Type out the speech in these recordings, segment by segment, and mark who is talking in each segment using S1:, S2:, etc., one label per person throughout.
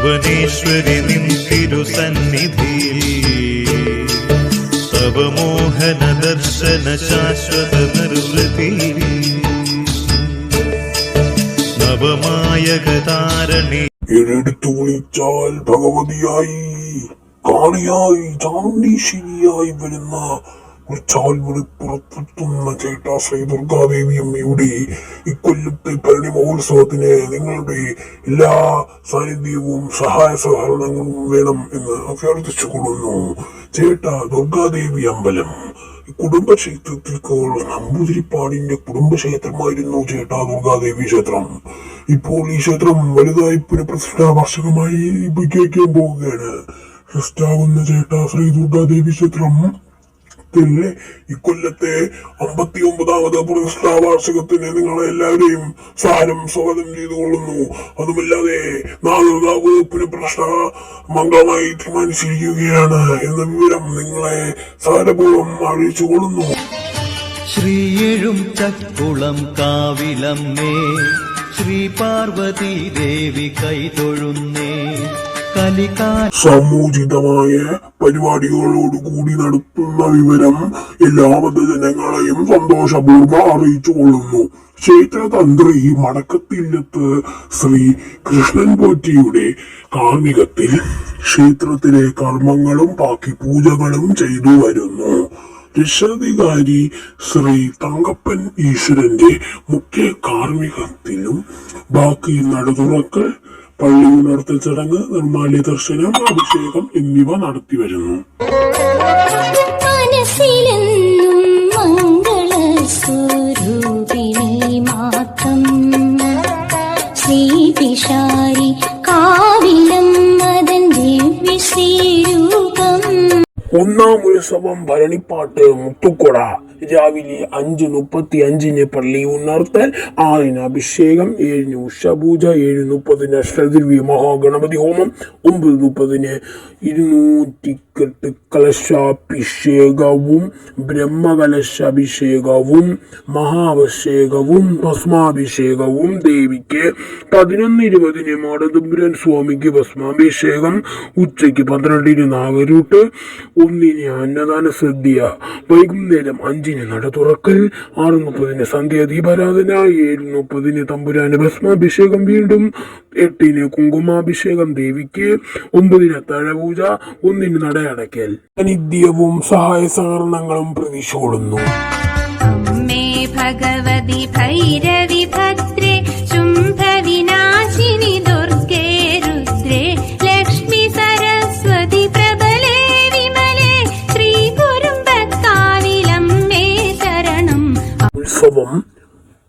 S1: ഭുവനേശ്വരി നിൻ തിരുസന്നിധിയിൽ. തവ മോഹന ദർശന ശാശ്വത നിർവൃതി നവമായകതാരണി
S2: എഴുത്തു വിളിച്ചാൽ ഭഗവതിയായി കാളിയായി ചാമുണ്ടീശ്വരിയായി വരുന്ന വിളിച്ചാൽ പുറത്തെത്തുന്ന ചേട്ട ശ്രീ ദുർഗാദേവി അമ്മയുടെ ഇക്കൊല്ലത്തെ പരണി മഹോത്സവത്തിന് നിങ്ങളുടെ എല്ലാ സാന്നിധ്യവും സഹായ സഹകരണങ്ങളും വേണം എന്ന് അഭ്യർത്ഥിച്ചു കൊള്ളുന്നു ചേട്ട ദുർഗാദേവി അമ്പലം. കുടുംബക്ഷേത്രത്തിൽ നമ്പൂതിരിപ്പാടിന്റെ കുടുംബക്ഷേത്രമായിരുന്നു ചേട്ടാ ദുർഗാദേവി ക്ഷേത്രം. ഇപ്പോൾ ഈ ക്ഷേത്രം വലുതായി പുനഃപ്രതിഷ്ഠാ വർഷകമായി ഉപയോഗിക്കാൻ പോവുകയാണ്. ഹിസ്റ്റാവുന്ന ചേട്ടാ ശ്രീ ദുർഗാദേവി ക്ഷേത്രം ത്തിലെ ഇക്കൊല്ലത്തെ അമ്പത്തി ഒമ്പതാമത് പ്രതിഷ്ഠാ വാർഷികത്തിന് നിങ്ങളെ എല്ലാവരെയും സാരം സ്വാഗതം ചെയ്തുകൊള്ളുന്നു. അതുമല്ലാതെ നാഗരിക വകുപ്പിന് പ്രശ്ന മംഗളമായി തീരുമാനിച്ചിരിക്കുകയാണ് എന്ന വിവരം നിങ്ങളെ സാരപൂർവം അറിയിച്ചു കൊള്ളുന്നു.
S3: ശ്രീയെഴും ചക്കുളം കാവിലമ്മേ ശ്രീ പാർവതി ദേവി കൈതൊഴുന്നേ
S2: സമൂചിതമായ പരിപാടികളോടുകൂടി നടത്തുന്ന വിവരം എല്ലാ മതജനങ്ങളെയും സന്തോഷപൂർവം അറിയിച്ചു കൊള്ളുന്നു. ക്ഷേത്രതന്ത്രി മടക്കത്തില്ലത്ത് ശ്രീ കൃഷ്ണൻ പോറ്റിയുടെ കാർമികത്തിൽ ക്ഷേത്രത്തിലെ കർമ്മങ്ങളും ബാക്കി പൂജകളും ചെയ്തു വരുന്നു. രക്ഷാധികാരി ശ്രീ തങ്കപ്പൻ ഈശ്വരന്റെ മുഖ്യ കാർമികത്തിലും ബാക്കി നടതുറക്കൽ പള്ളി ഉണർത്തൽ ചടങ്ങ് നിർമ്മാല്യ ദർശനം അഭിഷേകം എന്നിവ നടത്തിവരുന്നു
S4: വരുന്നു.
S2: ഒന്നാം ഉത്സവം ഭരണിപ്പാട്ട് മുത്തുക്കൊട. രാവിലെ അഞ്ച് മുപ്പത്തി അഞ്ചിന് പള്ളി ഉണർത്തൽ ആറിന് അഭിഷേകം ഏഴിന് ഉഷപൂജ ഏഴ് മുപ്പതിന് അഷ്ടദ്രവ്യ മഹാഗണപതി ഹോമം ഒമ്പത് മുപ്പതിന് ഇരുന്നൂറ്റിക്കെട്ട് കലശാഭിഷേകവും ബ്രഹ്മകലശാഭിഷേകവും മഹാഭിഷേകവും ഭസ്മാഭിഷേകവും ദേവിക്ക് പതിനൊന്ന് ഇരുപതിന് മാടതുമ്പുരൻ സ്വാമിക്ക് ഭസ്മാഭിഷേകം ഉച്ചയ്ക്ക് പന്ത്രണ്ടിന് നാഗരൂട്ട് ഒന്നിന് അന്നദാന സദ്യ വൈകുന്നേരം അഞ്ചിന് നട തുറക്കൽ ആറ് മുപ്പതിന് സന്ധ്യ ദീപാരാധന ഏഴ് മുപ്പതിന് തമ്പുരാന് ഭസ്മാഭിഷേകം വീണ്ടും. എട്ടിന് കുങ്കുമാഭിഷേകം ദേവിക്ക്. ഒമ്പതിന് തഴപൂജ ഒന്നിന് നടയടയ്ക്കൽ അനിത്യവും സഹായ സഹകരണങ്ങളും പ്രതീക്ഷകൊള്ളുന്നു
S5: അമ്മേ ഭഗവതി ഭൈരവി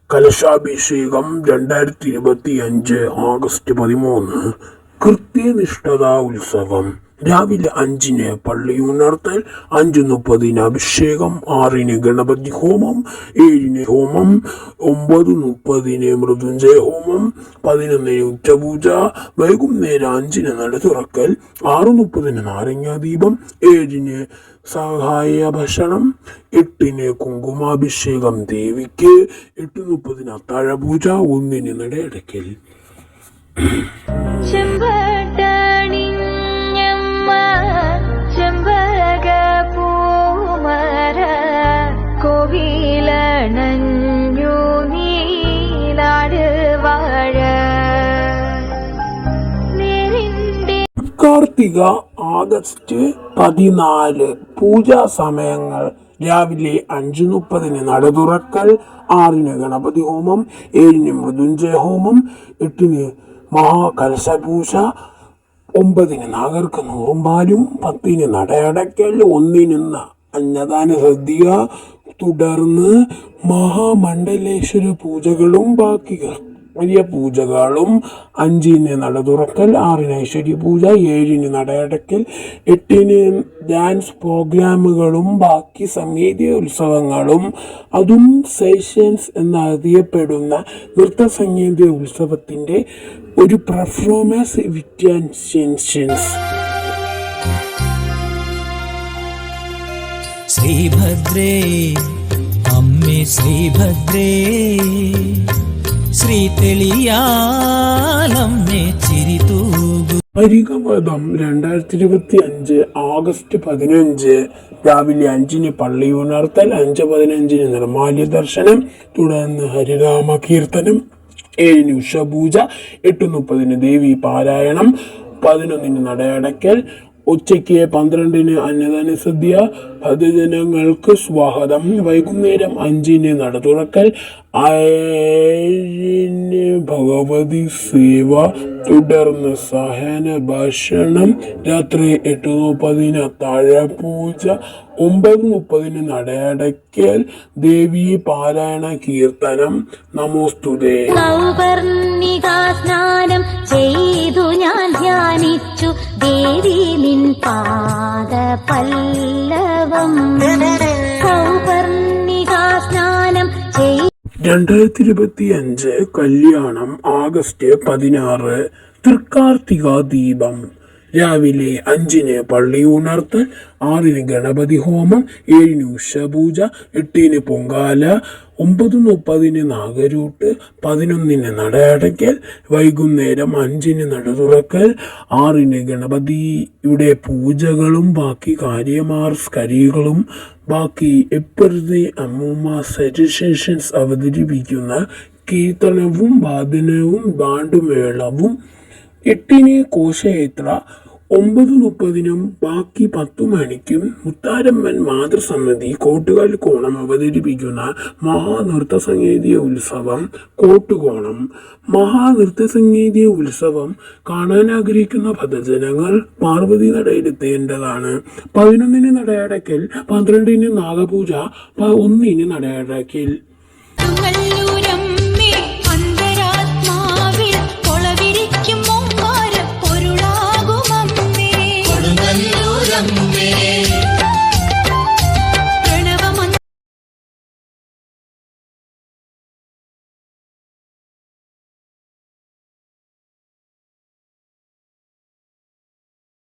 S2: കലശാഭിഷേകം രണ്ടായിരത്തി ഇരുപത്തി അഞ്ച് ഓഗസ്റ്റ് പതിമൂന്ന്. കൃത്യനിഷ്ഠതാ ഉത്സവം. രാവിലെ അഞ്ചിന് പള്ളി ഉണർത്തൽ അഞ്ച് മുപ്പതിന് അഭിഷേകം ആറിന് ഗണപതി ഹോമം ഏഴിന് ഹോമം ഒമ്പത് മുപ്പതിന് മൃത്യുഞ്ജയ ഹോമം പതിനൊന്നിന് ഉച്ചപൂജ വൈകുന്നേരം അഞ്ചിന് നട തുറക്കൽ ആറ് മുപ്പതിന് നാരങ്ങാദീപം ഏഴിന് സഹായ ഭക്ഷണം എട്ടിന് കുങ്കുമാഭിഷേകം ദേവിക്ക് എട്ട് മുപ്പതിന് അത്താഴപൂജ ഒന്നിന് നടയടയ്ക്കൽ.
S5: കോവിലണഞ്ഞു നീലാട് വാഴ. നേരിന്റെ
S2: കാർത്തിക ആഗസ്റ്റ് പതിനാല് പൂജാ സമയങ്ങൾ. രാവിലെ അഞ്ച് മുപ്പതിന് നട തുറക്കൽ ആറിന് ഗണപതി ഹോമം ഏഴിന് മൃദുഞ്ജയ ഹോമം എട്ടിന് മഹാകലശപൂജ ഒമ്പതിന് നാഗർക്ക് നൂറും പത്തിന് നടയടയ്ക്കൽ ഒന്നിന് അന്നദാന സദ്യ തുടർന്ന് മഹാമണ്ഡലേശ്വര പൂജകളും ബാക്കി വലിയ പൂജകളും അഞ്ചിന് നട തുറക്കൽ ആറിന് ഐശ്വര്യ പൂജ ഏഴിന് നടയടക്കൽ എട്ടിന് ഡാൻസ് പ്രോഗ്രാമുകളും ബാക്കി സംഗീത ഉത്സവങ്ങളും. അതും സെഷൻസ് എന്നറിയപ്പെടുന്ന നൃത്ത സംഗീത ഉത്സവത്തിന്റെ ഒരു പെർഫോമൻസ് വിറ്റ്യാൻഷൻസ്
S3: ശ്രീഭദ്രേ അമ്മേ ശ്രീഭദ്രേ. ശ്രീ തെളിയാലമ്മേ ചിരി തൂകു.
S2: രണ്ടായിരത്തി ഇരുപത്തി അഞ്ച് ആഗസ്റ്റ് പതിനഞ്ച് രാവിലെ അഞ്ചിന് പള്ളി ഉണർത്തൽ അഞ്ച് പതിനഞ്ചിന് നിർമാല്യ ദർശനം തുടർന്ന് ഹരിനാമ കീർത്തനം ഏഴിന് ഉഷപൂജ എട്ട് മുപ്പതിന് ദേവി പാരായണം പതിനൊന്നിന് നടയടയ്ക്കൽ ഉച്ചയ്ക്ക് പന്ത്രണ്ടിന് അന്നദാന സദ്യ ഭക്തജനങ്ങൾക്ക് സ്വാഗതം. വൈകുന്നേരം അഞ്ചിന് നട തുറക്കൽ ഏഴിന് ഭഗവതി സേവ തുടർന്ന് സഹന ഭക്ഷണം രാത്രി എട്ട് മുപ്പതിന് താഴപൂജ ഒമ്പത് മുപ്പതിന് നടയടയ്ക്കൽ ദേവി പാരായണ കീർത്തനം. നമോസ്തുതേ
S4: സ്നാനം ഞാൻ ധ്യാനിച്ചു ദേവി നിൻ പാദ പല്ലവം
S2: രണ്ടായിരത്തി ഇരുപത്തി അഞ്ച് കല്യാണം ആഗസ്റ്റ് പതിനാറ് തൃക്കാർത്തിക ദീപം. രാവിലെ അഞ്ചിന് പള്ളി ഉണർത്തൽ ആറിന് ഗണപതി ഹോമം ഏഴിന് ഉഷപൂജ എട്ടിന് പൊങ്കാല ഒമ്പത് മുപ്പതിന് നാഗരൂട്ട് പതിനൊന്നിന് നട അടയ്ക്കൽ വൈകുന്നേരം അഞ്ചിന് നട തുറക്കൽ ആറിന് ഗണപതിയുടെ പൂജകളും ബാക്കി കാര്യമാർ സ്കരികളും ബാക്കി എപ്പുറത്തെ അമ്മൂമ്മ സജഷൻസ് അവതരിപ്പിക്കുന്ന കീർത്തനവും വാദനവും ബാണ്ടുമേളവും എട്ടിന് കോശയാത്ര ഒമ്പത് മുപ്പതിനും ബാക്കി പത്തു മണിക്കും മുത്താരമ്മൻ മാതൃസമിതി കോട്ടുകാൽ കോണം അവതരിപ്പിക്കുന്ന മഹാനൃത്ത സംഗീതീയ ഉത്സവം കോട്ടുകോണം. മഹാനൃത്ത സംഗീതീയ ഉത്സവം കാണാൻ ആഗ്രഹിക്കുന്ന ഭദ്രജനങ്ങൾ പാർവതി നടയിലെത്തേണ്ടതാണ് പതിനൊന്നിന് നടയടക്കൽ പന്ത്രണ്ടിന് നാഗപൂജ ഒന്നിന് നടയടക്കൽ
S4: ഓങ്കാര പൊരുളാകുമമ്മേ കൊടുങ്ങല്ലൂരമ്മേ